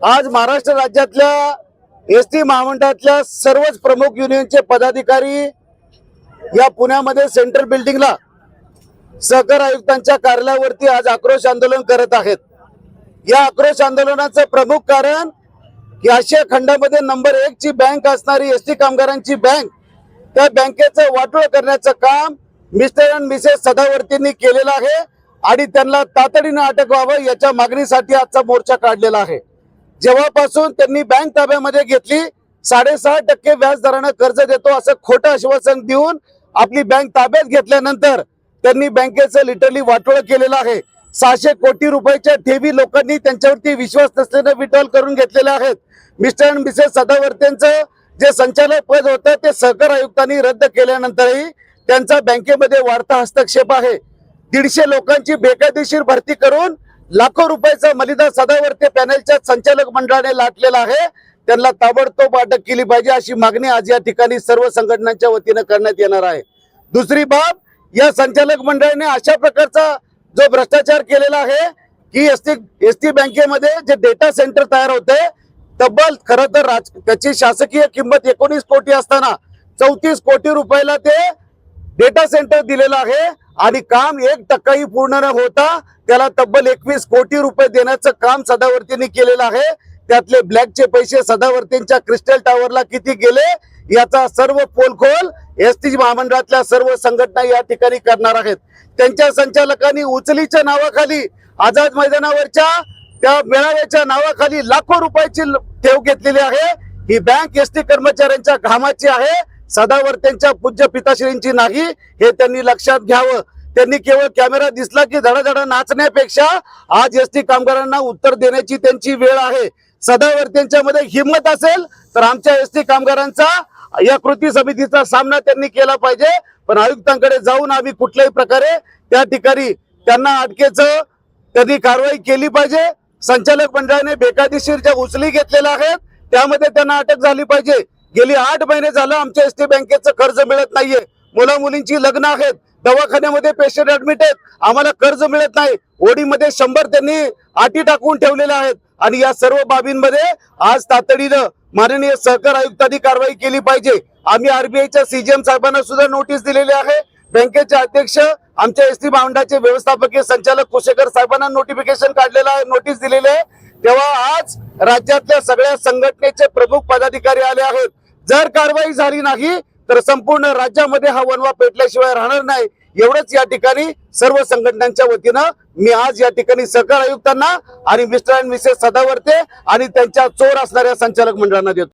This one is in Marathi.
आज महाराष्ट्र राज्यातल्या एस टी महामंडळातल्या सर्वच प्रमुख युनियनचे पदाधिकारी या पुण्यामध्ये सेंट्रल बिल्डिंगला सहकार आयुक्तांच्या कार्यालयावरती आज आक्रोश आंदोलन करत आहेत. या आक्रोश आंदोलनाचं प्रमुख कारण की आशिया खंडामध्ये नंबर एक ची बँक असणारी एस टी कामगारांची बँक त्या बँकेचं वाटोळ करण्याचं काम मिस्टर अँड मिसेस सदावर्तींनी केलेलं आहे आणि त्यांना तातडीनं अटक व्हावं याच्या मागणीसाठी आजचा मोर्चा काढलेला आहे. जेव्हापासून त्यांनी बँक ताब्यामध्ये घेतली साडेसहा टक्के व्याज दरानं कर्ज देतो असं खोटं आश्वासन देऊन आपली बँक ताब्यात घेतल्यानंतर त्यांनी बँकेचं लिटरली वाटोळ केलेलं आहे. सहाशे कोटी रुपयाच्या ठेवी लोकांनी त्यांच्यावरती विश्वास नसल्यानं विड्रॉल करून घेतलेल्या आहेत. मिस्टर अँड मिसेस सदावर्तेंचं जे संचालक पद होतं ते सहकार आयुक्तांनी रद्द केल्यानंतरही त्यांचा बँकेमध्ये वाढता हस्तक्षेप आहे. दीडशे लोकांची बेकायदेशीर भरती करून लाखो रुपयाचा मलिदा सदावर्ते पॅनलच्या संचालक मंडळाने लाटलेला आहे. त्यांना ताबडतोब अटक केली पाहिजे अशी मागणी आज या ठिकाणी सर्व संघटनांच्या वतीनं करण्यात येणार आहे. दुसरी बाब या संचालक मंडळाने अशा प्रकारचा जो भ्रष्टाचार केलेला आहे की एस टी एस टी बँकेमध्ये जे डेटा सेंटर तयार होते तब्बल खरं तर राज त्याची शासकीय किंमत एकोणीस कोटी असताना चौतीस कोटी रुपयाला ते डेटा सेंटर दिलेलं आहे. आणि काम एक टक्काही पूर्ण न होता त्याला तब्बल एकवीस कोटी रुपये देण्याचं काम सदावर्तींनी केलेलं आहे. त्यातले ब्लॅकचे पैसे सदावर्तींच्या क्रिस्टल टॉवरला किती गेले याचा सर्व पोलखोल एस टी महामंडळातल्या सर्व संघटना या ठिकाणी करणार आहेत. त्यांच्या संचालकांनी उचलीच्या नावाखाली आझाद मैदानावरच्या त्या मेळाव्याच्या नावाखाली लाखो रुपयाची ठेव घेतलेली आहे. ही बँक एस टी कर्मचाऱ्यांच्या घामाची आहे. सदावर्त्यांच्या पूज्य पिताश्रींची नाही हे त्यांनी लक्षात घ्यावं. त्यांनी केवळ कॅमेरा दिसला की धडाधडा नाचण्यापेक्षा आज एस टी कामगारांना उत्तर देण्याची त्यांची वेळ आहे. सदावर्त्यांच्या मध्ये हिंमत असेल तर आमच्या एस टी कामगारांचा या कृती समितीचा सामना त्यांनी केला पाहिजे. पण आयुक्तांकडे जाऊन आम्ही कुठल्याही प्रकारे त्या ठिकाणी त्यांना अटकेचं त्यांनी कारवाई केली पाहिजे. संचालक मंडळाने बेकायदेशीर ज्या उचली घेतलेल्या आहेत. त्यामध्ये त्यांना अटक झाली पाहिजे. गेली आठ महिने झालं आमच्या एस टी बँकेचं कर्ज मिळत नाहीये. मुला मुलींची लग्न आहेत. दवाखान्यामध्ये पेशंट ऍडमिट आहेत. आम्हाला कर्ज मिळत नाही. ओडीमध्ये शंभर त्यांनी आटी टाकून ठेवलेल्या आहेत. आणि या सर्व बाबींमध्ये आज तातडीनं माननीय सहकार आयुक्तांनी कारवाई केली पाहिजे. आम्ही आरबीआयच्या सीजीएम साहेबांना सुद्धा नोटीस दिलेली आहे. बँकेचे अध्यक्ष आमच्या एस टी महामंडळाचे व्यवस्थापकीय संचालक कुशेकर साहेबांना नोटिफिकेशन काढलेलं आहे. नोटीस दिलेली आहे. तेव्हा आज राज्यातल्या सगळ्या संघटनेचे प्रमुख पदाधिकारी आले आहेत. जर कारवाई झाली नाही तर संपूर्ण राज्यामध्ये हा वनवा पेटल्याशिवाय राहणार नाही. एवढंच या ठिकाणी सर्व संघटनांच्या वतीनं मी आज या ठिकाणी सहकार आयुक्तांना आणि मिस्टर अँड मिसेस सदावर्ते आणि त्यांच्या चोर असणाऱ्या संचालक मंडळांना देतो.